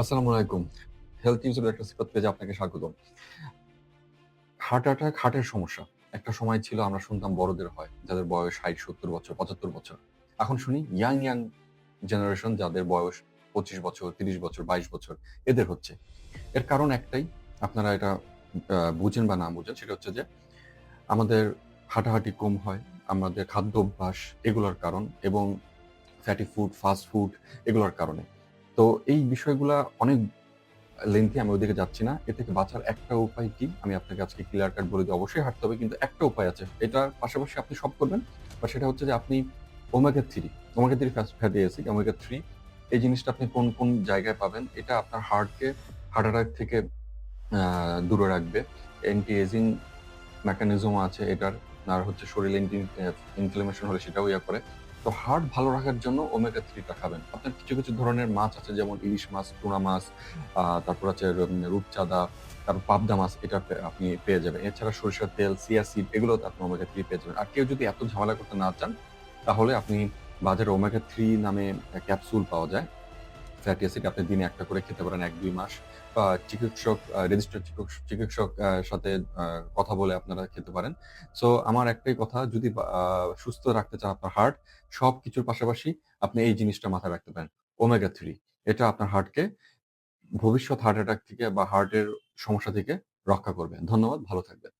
আসসালামু আলাইকুম। হেলথ ইউজের একটা সিফাত পেজে আপনাকে স্বাগতম। হার্ট অ্যাটাক হার্টের সমস্যা। একটা সময় ছিল আমরা শুনতাম বড়দের হয়, যাদের বয়স ষাট, সত্তর বছর, পঁচাত্তর বছর। এখন শুনি ইয়াং ইয়াং জেনারেশন যাদের বয়স পঁচিশ বছর, তিরিশ বছর, বাইশ বছর, এদের হচ্ছে। এর কারণ একটাই, আপনারা এটা বুঝেন বা না বুঝেন, সেটা হচ্ছে যে আমাদের হাঁটাহাঁটি কম হয়, আমাদের খাদ্য অভ্যাস এগুলোর কারণ এবং ফ্যাটি ফুড ফাস্ট ফুড এগুলোর কারণে। তো এই বিষয়গুলা অনেক লেন্থি আমি ওদিকে যাচ্ছি না। এ থেকে বাঁচার একটা উপায় কি? আমি আপনাকে আজকে ক্লিয়ার কাট বলে দিই অবশ্যই হাঁটতে হবে, কিন্তু একটা উপায় আছে। এটার পাশাপাশি আপনি সব করবেন, বা সেটা হচ্ছে যে আপনি omega three omega three fatty acid omega three এই জিনিসটা আপনি কোন কোন জায়গায় পাবেন, এটা আপনার হার্টকে হার্ট অ্যাটাক থেকে দূরে রাখবে। অ্যান্টি এজিং মেকানিজম আছে এটার। আর হচ্ছে শরীরে ইনফ্লামেশন হলে সেটাও ইয়া করে। তো হার্ট ভালো রাখার জন্য ওমেগা থ্রিটা খাবেন। আপনার কিছু কিছু ধরনের মাছ আছে, যেমন ইলিশ মাছ, টুনা মাছ তারপর আছে রূপচাঁদা, তারপর পাবদা মাছ, এটা আপনি পেয়ে যাবেন। এছাড়া সরিষার তেল সিয়াসিড এগুলো আপনি ওমেগা থ্রি পেয়ে যাবেন। আর কেউ যদি এত ঝামেলা করতে না চান, তাহলে আপনি বাজারে ওমেগা থ্রি নামে ক্যাপসুল পাওয়া যায়। ফ্যাটি অ্যাসিড আপনি দিনে একটা করে খেতে পারেন, এক, দুই মাস। বা চিকিৎসক রেজিস্টার্ড চিকিৎসক সাথে কথা বলে আপনারা খেতে পারেন। সো আমার একটাই কথা, যদি সুস্থ রাখতে চান আপনার হার্ট সব কিছুর পাশাপাশি আপনি এই জিনিসটা মাথায় রাখতে পারেন। ওমেগা থ্রি এটা আপনার হার্টকে ভবিষ্যৎ হার্ট অ্যাটাক থেকে বা হার্টের সমস্যা থেকে রক্ষা করবে। ধন্যবাদ, ভালো থাকবেন।